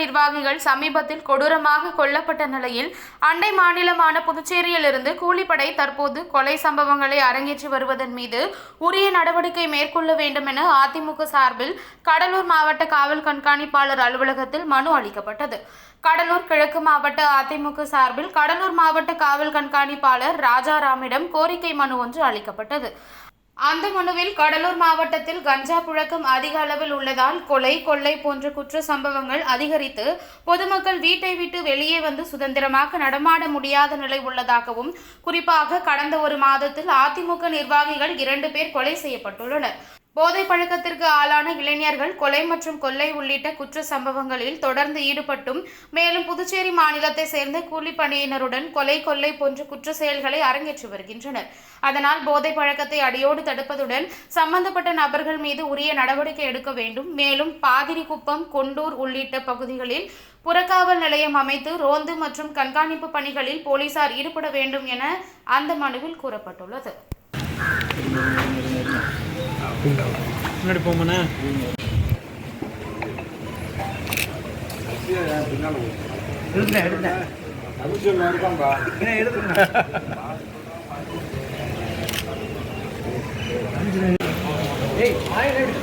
நிர்வாகிகள் சமீபத்தில் கொடூரமாக கொல்லப்பட்ட நிலையில் அண்டை மாநிலமான புதுச்சேரியிலிருந்து கூலிப்படை தற்போது கொலை சம்பவங்களை அரங்கேற்றி வருவதன் மீது உரிய நடவடிக்கை மேற்கொள்ள வேண்டும் என அதிமுக சார்பில் கடலூர் மாவட்ட காவல் கண்காணிப்பாளர் அலுவலகத்தில் மனு அளிக்கப்பட்டது. கடலூர் கிழக்கு மாவட்ட அதிமுக சார்பில் கடலூர் மாவட்ட காவல் கண்காணிப்பாளர் ராஜாராமிடம் கோரிக்கை மனு ஒன்று அளிக்கப்பட்டது. அந்த மனுவில் கடலூர் மாவட்டத்தில் கஞ்சா புழக்கம் அதிக அளவில் உள்ளதால் கொலை கொள்ளை போன்ற குற்ற சம்பவங்கள் அதிகரித்து பொதுமக்கள் வீட்டை விட்டு வெளியே வந்து சுதந்திரமாக நடமாட முடியாத நிலை உள்ளதாகவும் குறிப்பாக கடந்த ஒரு மாதத்தில் அதிமுக நிர்வாகிகள் இரண்டு பேர் கொலை செய்யப்பட்டுள்ளனர். போதை பழக்கத்திற்கு ஆளான இளைஞர்கள் கொலை மற்றும் கொள்ளை உள்ளிட்ட குற்ற சம்பவங்களில் தொடர்ந்து ஈடுபட்டும். மேலும் புதுச்சேரி மாநிலத்தை சேர்ந்த கூலிப்பணியினருடன் கொலை கொள்ளை போன்ற குற்ற செயல்களை அரங்கேற்றி வருகின்றனர். அதனால் போதை பழக்கத்தை அடியோடு தடுப்பதுடன் சம்பந்தப்பட்ட நபர்கள் மீது உரிய நடவடிக்கை எடுக்க வேண்டும். மேலும் பாதிரிக்குப்பம் கொண்டூர் உள்ளிட்ட பகுதிகளில் புறக்காவல் நிலையம் அமைத்து ரோந்து மற்றும் கண்காணிப்பு பணிகளில் போலீசார் ஈடுபட வேண்டும் என அந்த மனுவில் கூறப்பட்டுள்ளது. முன்னாடி போமாண்ணே எடுத்தேன் எடுத்தேன் என்ன எடுத்துங்க ஏய் ஆயிரம்